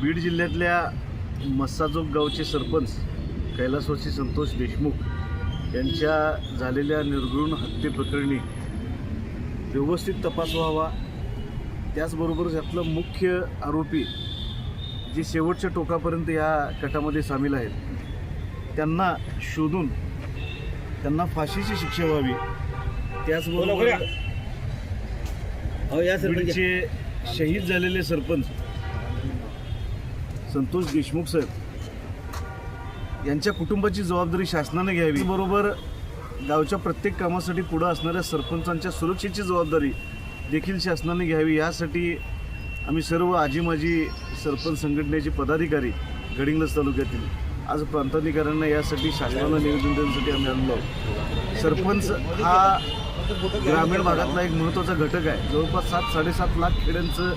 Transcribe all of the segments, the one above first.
बीड जिल्ह्यातल्या मस्साजोग गावचे सरपंच कैलासवासी संतोष देशमुख यांच्या झालेल्या निर्घृण हत्येप्रकरणी व्यवस्थित तपास व्हावा. त्याचबरोबर यातलं मुख्य आरोपी जे शेवटच्या टोकापर्यंत या कटामध्ये सामील आहेत त्यांना शोधून त्यांना फाशीची शिक्षा व्हावी. त्याचबरोबर हो बीडचे शहीद झालेले सरपंच संतोष देशमुख सर यांच्या कुटुंबाची जबाबदारी शासनाने घ्यावी. बरोबर गावच्या प्रत्येक कामासाठी पुढं असणाऱ्या सरपंचांच्या सुरक्षेची जबाबदारी देखील शासनाने घ्यावी. यासाठी आम्ही सर्व आजी माजी सरपंच संघटनेचे पदाधिकारी गडिंग्लज तालुक्यातील आज प्रांताधिकाऱ्यांना यासाठी शासनाला निवेदन देण्यासाठी आम्ही आणलो आहोत. सरपंच हा ग्रामीण भागातला एक महत्त्वाचा घटक आहे. जवळपास सात साडेसात लाख खेड्यांचं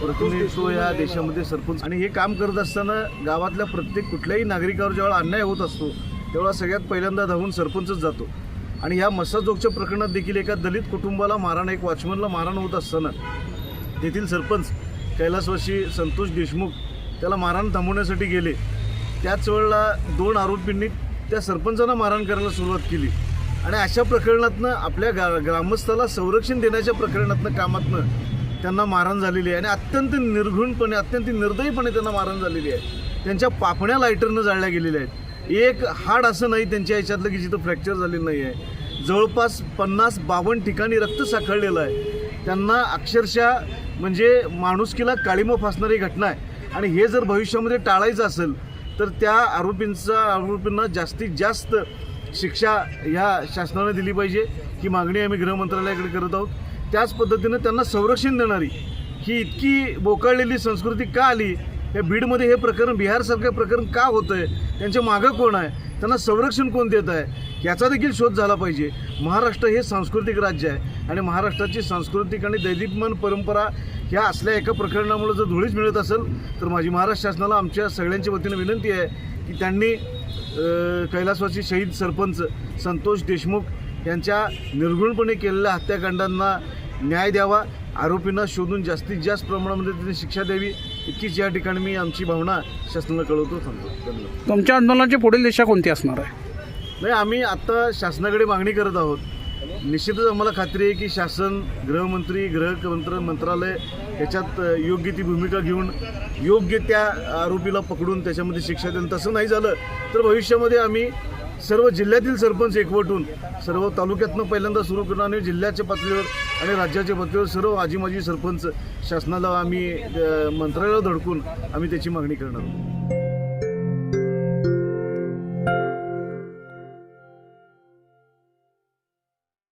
प्रतिनिधित्व या देशामध्ये सरपंच आणि हे काम करत असताना गावातल्या प्रत्येक कुठल्याही नागरिकावर जेव्हा अन्याय होत असतो तेव्हा सगळ्यात पहिल्यांदा धावून सरपंचच जातो. आणि ह्या मसाजोगच्या प्रकरणात देखील एका दलित कुटुंबाला मारण एक वॉचमनला मारण होत असताना तेथील सरपंच कैलासवासी संतोष देशमुख त्याला मारहाण थांबवण्यासाठी गेले. त्याच वेळेला दोन आरोपींनी त्या सरपंचांना मारहाण करायला सुरुवात केली. आणि अशा प्रकरणातनं आपल्या गा ग्रामस्थाला संरक्षण देण्याच्या प्रकरणातनं कामातनं त्यांना मारहाण झालेली आहे आणि अत्यंत निर्घृणपणे अत्यंत निर्दयीपणे त्यांना मारहाण झालेली आहे. त्यांच्या पापण्या लायटरनं जाळल्या गेलेल्या आहेत. एक हाड असं नाही त्यांच्या ह्याच्यातलं की जिथं फ्रॅक्चर झालेलं नाही आहे. जवळपास पन्नास बावन्न ठिकाणी रक्त साखळलेलं आहे. त्यांना अक्षरशः म्हणजे माणुसकीला काळीमा फासणारी घटना आहे. आणि हे जर भविष्यामध्ये टाळायचं असेल तर त्या आरोपींचा आरोपींना जास्तीत जास्त शिक्षा ह्या शासनाने दिली पाहिजे. ही मागणी आम्ही गृहमंत्रालयाकडे करत आहोत. त्याच पद्धतीनं त्यांना संरक्षण देणारी ही इतकी बोकाळलेली संस्कृती का आली? या बीडमध्ये हे प्रकरण बिहारसारखं प्रकरण का होतं आहे त्यांच्या मागं कोण आहे? त्यांना संरक्षण कोण देत आहे? याचा देखील शोध झाला पाहिजे. महाराष्ट्र हे सांस्कृतिक राज्य आहे आणि महाराष्ट्राची सांस्कृतिक आणि दैदिप्यमान परंपरा ह्या असल्या एका प्रकरणामुळे जर धुळीच मिळत असेल तर माझी महाराष्ट्र शासनाला आमच्या सगळ्यांच्या वतीनं विनंती आहे की त्यांनी कैलासवासी शहीद सरपंच संतोष देशमुख यांच्या निर्गुणपणे केलेल्या हत्याकांडांना न्याय द्यावा. आरोपींना शोधून जास्तीत जास्त प्रमाणामध्ये त्यांनी शिक्षा द्यावी. इतकीच या ठिकाणी मी आमची भावना शासनाला कळवतो. थांबतो धन्यवाद. तुमच्या आंदोलनाची पुढील दिशा कोणती असणार आहे? नाही आम्ही आत्ता शासनाकडे मागणी करत आहोत. निश्चितच आम्हाला खात्री आहे की शासन गृहमंत्री गृह मंत्र मंत्रालय याच्यात योग्य ती भूमिका घेऊन योग्य त्या आरोपीला पकडून त्याच्यामध्ये शिक्षा देणं तसं नाही झालं तर भविष्यामध्ये आम्ही सर्व जिल्ह्यातील सरपंच एकवटून सर्व तालुक्यातनं पहिल्यांदा सुरू करून आणि जिल्ह्याच्या पातळीवर आणि राज्याच्या पातळीवर सर्व आजी माजी सरपंच शासनाला आम्ही मंत्रालयाला धडकून आम्ही त्याची मागणी करणार आहोत.